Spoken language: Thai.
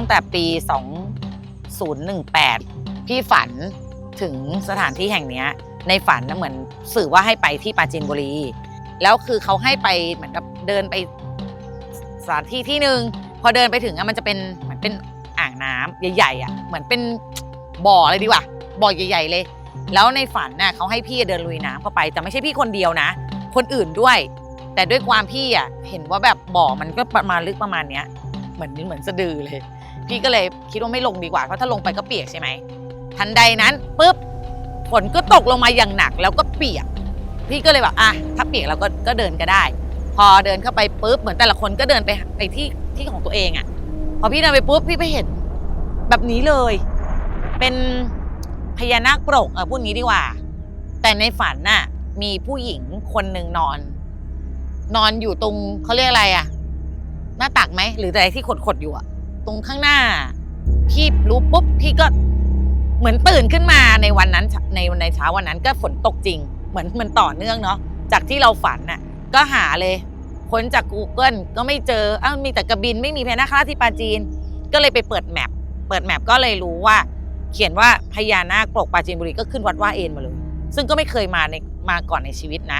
้งแต่ปี 2018 พี่ฝันถึงสถานที่แห่งนี้ในฝันนะเหมือนสื่อว่าให้ไปที่ปราจีนบุรี แล้วคือเขาให้ไปเหมือนกับเดินไปสถานที่ที่หนึ่งพอเดินไปถึงอะมันจะเป็นเหมือนเป็นอ่างน้ำใหญ่ๆอะเหมือนเป็นบ่อเลยดีกว่าบ่อใหญ่ ๆ เลย แล้วในฝันน่ะเขาให้พี่เดินลุยน้ำเข้าไปแต่ไม่ใช่พี่คนเดียวนะ คนอื่นด้วย แต่ด้วยความพี่อะเห็นว่าแบบบ่อมันก็ประมาณลึกประมาณเนี้ย เหมือนเหมือนสะดือเลย พี่ก็เลยคิดว่าไม่ลงดีกว่าเพราะถ้าลงไปก็เปียกใช่ไหมทันใดนั้นปุ๊บฝนก็ตกลงมาอย่างหนักแล้วก็เปียก พี่ก็เลยแบบอะถ้าเปียกเราก็ก็เดินก็ได้ พอเดินเข้าไปปุ๊บเหมือนแต่ละคนก็เดินไปไปที่ที่ของตัวเองอะ พอพี่เดินไปปุ๊บพี่ไปเห็นแบบนี้เลย เป็นพญานาคปรกเออพูดงี้ดีกว่า แต่ในฝันน่ะมีผู้หญิงคนหนึ่งนอน นอนอยู่ตรงเขาเรียกอะไรอะ หน้าตักไหม หรืออะไรที่ขดๆอยู่อะตรงข้างหน้า พี่รู้ปุ๊บพี่ก็เหมือนตื่นขึ้นมาในวันนั้นในในเช้าวันนั้นก็ฝนตกจริง เหมือนมันต่อเนื่องเนาะจากที่เราฝันน่ะ ก็หาเลยค้นจาก Google ก็ไม่เจออ้าวมีแต่กระบินไม่มีพญานาคราชที่ปราจีน ก็เลยไปเปิดแมปเปิดแมปก็เลยรู้ว่า เขียนว่าพญานาคปกปราจีนบุรีก็ขึ้นวัดว่าเอ็นมาเลย ซึ่งก็ไม่เคยมาในมาก่อนในชีวิตนะ